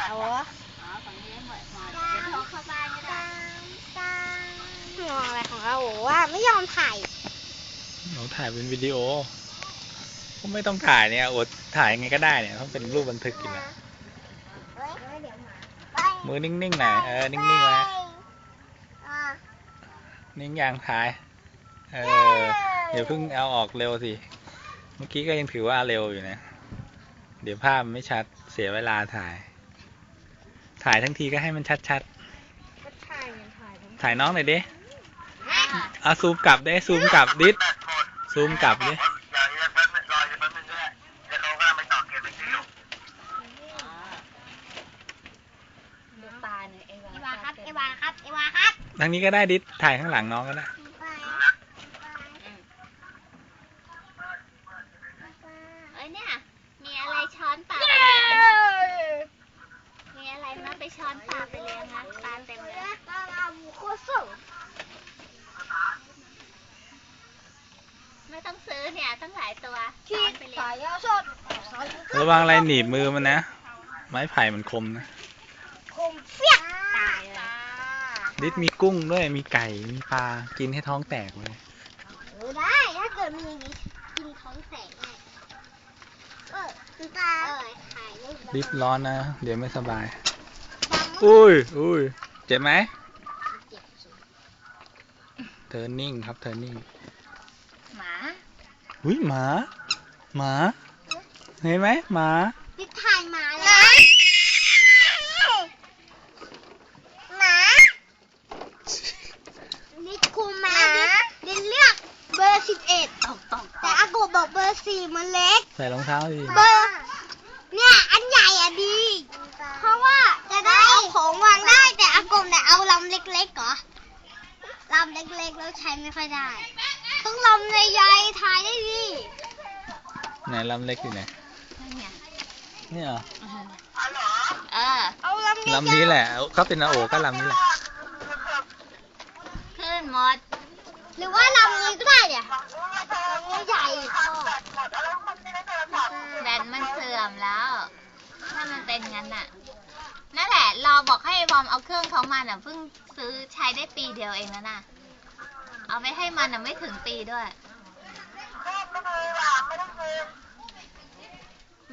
เอาวะอ๋อฝั่งนี้หมองอะไรของเราว่าไม่ยอมถ่ายเราถ่ายเป็นวิดีโอ ก็ไม่ต้องถ่ายเนี่ยอดถ่ายยังไงก็ได้เนี่ยต้องเป็นรูปบันทึกอยู่แล้วมือนิ่งๆหน่อยเออ นิ่งๆไว้นิ่งอย่างถ่าย เออ เดี๋ยวเพิ่งเอาออกเร็วสิ มื่อกี้ก็ยังถือว่าเร็วอยู่นะ เดี๋ยวภาพมันไม่ชัดเสียเวลาถ่าย ถ่ายทั้งทีก็ให้มันชัดถ่ายถ่ายทั้งๆถ่ายน้องหน่อยดิเอาซูมกลับได้ซูมกลับดิสซูมกลับดิดูตาหน่อยเอเอวาวาครับเอวาครับเอวาครับทางนี้ก็ได้ดิสถ่ายข้างหลังน้องก็ได้ เอ้ยเนี่ย มีอะไรช้อนปากมีอะไรมาไปช้อนปากไปเลี้ยงนะปลาเต็มเลย โคตรส่ง ไม่ต้องซื้อ เนี่ยตั้งหลายตัวที่ช้อนไปเลี้ยสางยสดระวังอะไรหนีบมือมันนะ ไม้ไผ่มันคมนะ คมเฟี้ยตายเลย ดิสมีกุ้งด้วยมีไก่มีปลากินให้ท้องแตกเลยเออได้ ถ้าเกิดมีอย่างนี้กินท้องแตกแน่เออคือตาเออถ่ายรูปดิสร้อนนะเดี๋ยวไม่สบายดำอุ้ยอุ้ยเจ็บไหมเจ็บสุดเธอนิ่งครับเธอนิ่งหมา อุ้ยหมา หมา เห็นไหมหมาดิถ่ายหมาแล้ว หมาดิคุมมาดิดิเลือกเบอร์สิบเอ็ดตกตกตแต่กอากูบอกเบอร์สี่มันเล็ก ใส่รองเท้าดิเบอร์ เนี่ยอันใหญ่อะดี เพราะว่าจะได้เอาของวางได้ แต่อากงเนี่ยเอาลำเล็กๆเหรอลำเล็กๆแล้วใช้ไม่ค่อยได้ ต้องลำใหญ่ๆถ่ายได้ดีไหนลำเล็กอยู่ไหนเนี่ยเนี่ยเหรอเออ เอาลำใหญ่ๆลำนี้แหละเขาเป็นอาโอก็ลำนี้แหละ ขึ้นหมด หรือว่าลำนี้ก็ได้เนี่ยลำนี้ใหญ่พ่อแบนมันเสื่อมแล้ว ถ้ามันเป็นงั้นน่ะ นั่นแหละ รอบอกให้วอมเอาเครื่องเขามาน่ะเพิ่งซื้อใช้ได้ปีเดียวเองนะน่ะ เอาไปให้มันน่ะไม่ถึงปีด้วย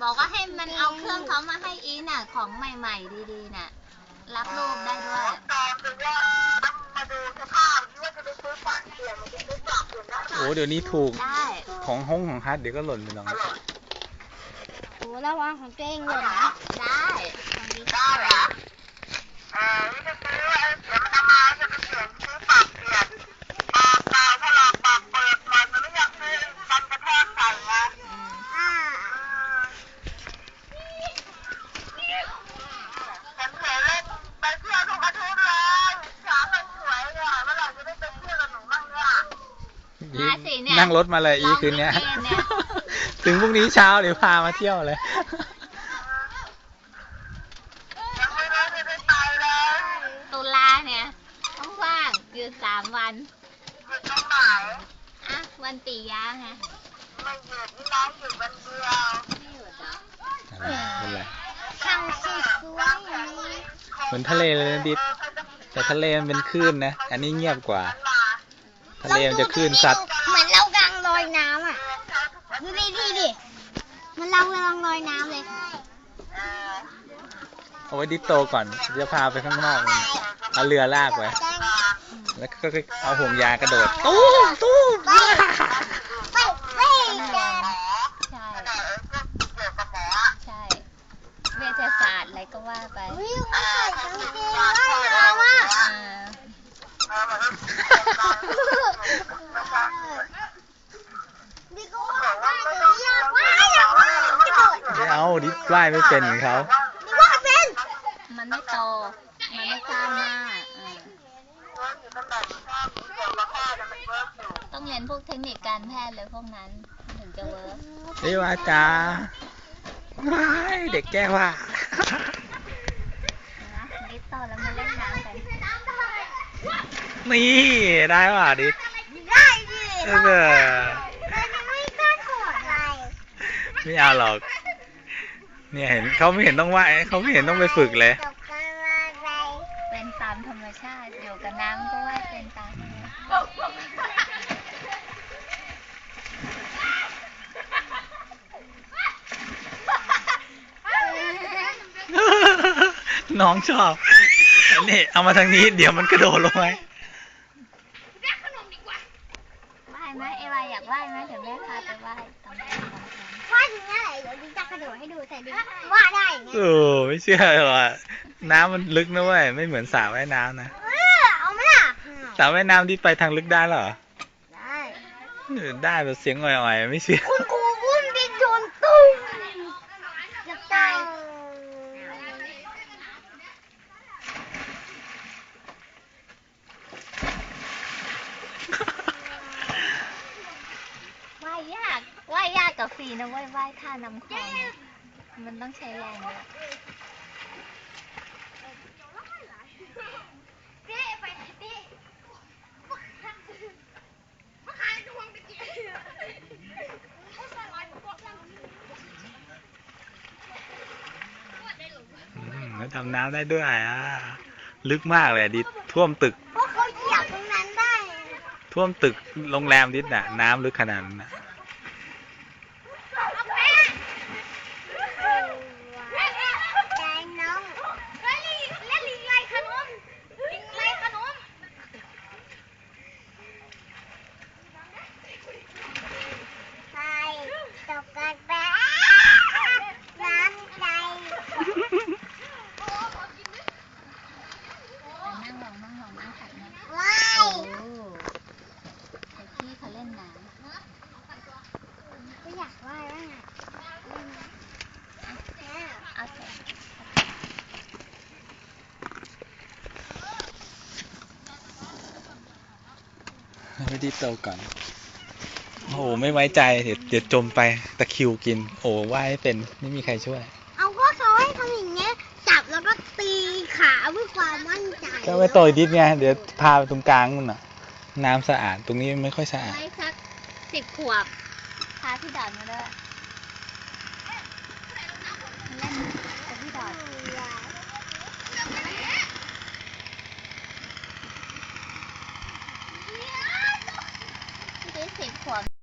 บอกว่าให้มันเอาเครื่องเขามาให้อีน่ะ ของใหม่ ๆ ดีๆน่ะ รับรูปได้ด้วย โอ้เดี๋ยวนี้ถูกได้ของห้องของฮัทเดี๋ยวก็หล่นไปลองโอ้ระวังของตัวเองหล่นนะ ได้ของดีได้อ่ นี่ยนั่งรถมาเลยอีคืนเนี้ยลองดูเนี่ยถึงพรุ่งนี้เช้าเดี๋ยวพามาเที่ยวเลยตุลาเนี่ยต้องว่างๆอยู่สามวันอะ วันปียะไงไม่หยุดเหรออะไรเป็นไร ช่างสีสวยอย่างนี้เหมือนทะเลเลยนะดิด แต่ทะเลมันเป็นคลื่นนะ อันนี้เงียบกว่า ทะเลมันจะคลื่นซัด เหมือนเรากำลังล อยน้ำอะ ดูดิดิดิเหมันเรากำลังลอยน้ำเลย เอาไว้ดิดโตก่อนจะพาไปข้างนอกมันเอาเรือลากไว้ แล้วก็เอาห่วงยางกระโดด ตู้มตู้มไปไปไปกันใช่ใช่เวชศาสตร์อะไรก็ว่าไปวิวใส่กางเกงว่ายน้ำอะ อ่า ดิก็ว่าว่ายแต่อยากว่ายอยากว่ายกระโดด ไม่เอาดิดว่ายไม่เป็นของเขาดิว่าเป็น มันไม่โต มันไม่กล้ามากอ่าต้องเรียนพวกเทคนิคการแพทย์เลยพวกนั้นมันถึงจะเวิร์กเรียกว่าจ้าว้ายเด็กแก้ว่านะนิดโตแล้วมาเล่นน้ำกัน นี่ ได้ป่ะดิดได้ดิเออแต่ยังไม่กล้ากดอะไม่เอาหรอก เนี่ยเห็นเขาไม่เห็นต้องว่ายเขาไม่เห็นต้องไปฝึกเลย ตกกันว่าอะไรเป็นตามธรรมชาติ อยู่กับน้ำก็ว่ายเป็นตามธรรมชาติน้องชอบ นี่เอามาทางนี้ เดี๋ยวมันกระโดดลงไป ว่าได้อย่างเงี้ยโอ้ไม่เชื่อหรอกอะน้ำมันลึกนะเว้ยไม่เหมือนสระว่ายน้ำนะเออเอาไหมล่ะสระว่ายน้ำที่ไปทางลึกได้เหรอได้ เออได้แบบเสียงอ่อยๆไม่เชื่อคุณครูบุ้มดินโดนตุ้มจะตายว่ายยากว่ายยากกับฟรีนะเว้ยว่ายท่าน้ำคลองอะ มันต้องใช้แรงเยอะอืมแล้วดำน้ำได้ด้วยอะ ลึกมากเลยอะดิท่วมตึกเพราะเขาเหยียบตรงนั้นได้ ท่วมตึกโรงแรมดิสน่ะ น้ำลึกขนาดนั้นน่ะ ใจน้องเล่นเล่นลิงไล่ขนมลิงไล่ขนมใช่ตกกันไปน้ำใจ แต่นั่งลงนั่งลงนั่งถัดนะ ว้า โอ้ ย แต่พี่เขาเล่นน้ ก็อยากว่ายบ้างอะำเอาใส่ ไม่ได้โตก่อนโอ้โหไม่ไว้ใจเดี๋ยวเดี๋ยวจมไปตะคริวกิน โอ้ว่ายให้เป็นไม่มีใครช่วย เอาก็เขาให้ทำอย่างเงี้ยจับแล้วก็ตีขาเพื่อความมั่นใจก็ไปโตอีกนิดไงเดี๋ยวพาไปตรงกลางนู่นน่ะ น้ำสะอาดตรงนี้ไม่ค่อยสะอาด ไว้สักสิบขวบพาพี่ดอนมาด้วยเล่นกับพี่ดอน nothing for me.